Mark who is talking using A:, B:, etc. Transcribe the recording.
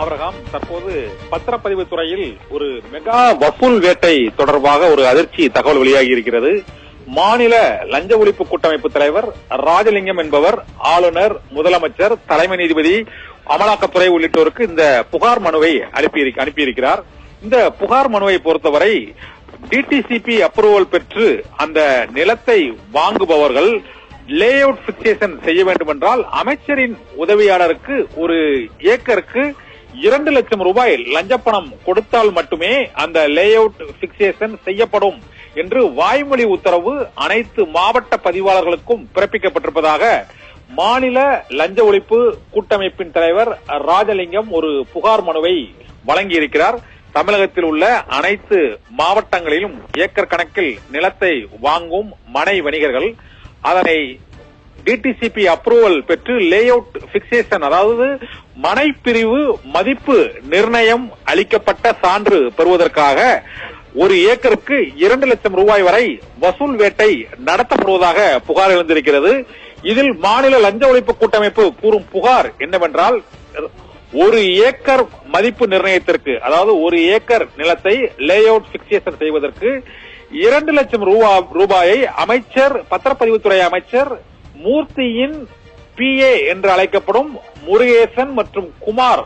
A: Abraham தற்போது பத்திரப்பதிவு துறையில் ஒரு மெகா வசூல் வேட்டை தொடர்பாக ஒரு அதிர்ச்சி தகவல் வெளியாகி இருக்கிறது. மாநில லஞ்ச ஒழிப்பு கூட்டமைப்பு தலைவர் ராஜலிங்கம் என்பவர் ஆளுநர் முதலமைச்சர் தலைமை நீதிபதி அமலாக்கத்துறை உள்ளிட்டோருக்கு இந்த புகார் மனுவை அனுப்பி அனுப்பியிருக்கிறார். இந்த புகார் மனுவை பொறுத்தவரை டிடிசிபி அப்ரூவல் பெற்று அந்த நிலத்தை வாங்குபவர்கள் லே அவுட் பிக்சேஷன் செய்ய வேண்டும் என்றால் அமைச்சரின் உதவியாளருக்கு ஒரு ஏக்கருக்கு இரண்டு லட்சம் ரூபாய் லஞ்சப்பணம் கொடுத்தால் மட்டுமே அந்த லே அவுட் பிக்சேஷன் செய்யப்படும் என்று வாய்மொழி உத்தரவு அனைத்து மாவட்ட பதிவாளர்களுக்கும் பிறப்பிக்கப்பட்டிருப்பதாக மாநில லஞ்ச ஒழிப்பு கூட்டமைப்பின் தலைவர் ராஜலிங்கம் ஒரு புகார் மனுவை வழங்கியிருக்கிறார். தமிழகத்தில் உள்ள அனைத்து மாவட்டங்களிலும் ஏக்கர் கணக்கில் நிலத்தை வாங்கும் மனை வணிகர்கள் அதனை டிடிசிபி அப்ரூவல் பெற்று லே அவுட் பிக்சேஷன் அதாவது மனை பிரிவு மதிப்பு நிர்ணயம் அளிக்கப்பட்ட சான்று பெறுவதற்காக ஒரு ஏக்கருக்கு இரண்டு லட்சம் ரூபாய் வரை வசூல் வேட்டை நடத்தப்படுவதாக புகார் எழுந்திருக்கிறது. இதில் மாநில லஞ்ச ஒழிப்பு கூட்டமைப்பு கூறும் புகார் என்னவென்றால் ஒரு ஏக்கர் மதிப்பு நிர்ணயத்திற்கு அதாவது ஒரு ஏக்கர் நிலத்தை லே அவுட் பிக்சேஷன் செய்வதற்கு இரண்டு லட்சம் ரூபா- ரூபாயை அமைச்சர் பத்திரப்பதிவுத்துறை அமைச்சர் மூர்த்தியின் பிஏ என்று அழைக்கப்படும் முருகேசன் மற்றும் குமார்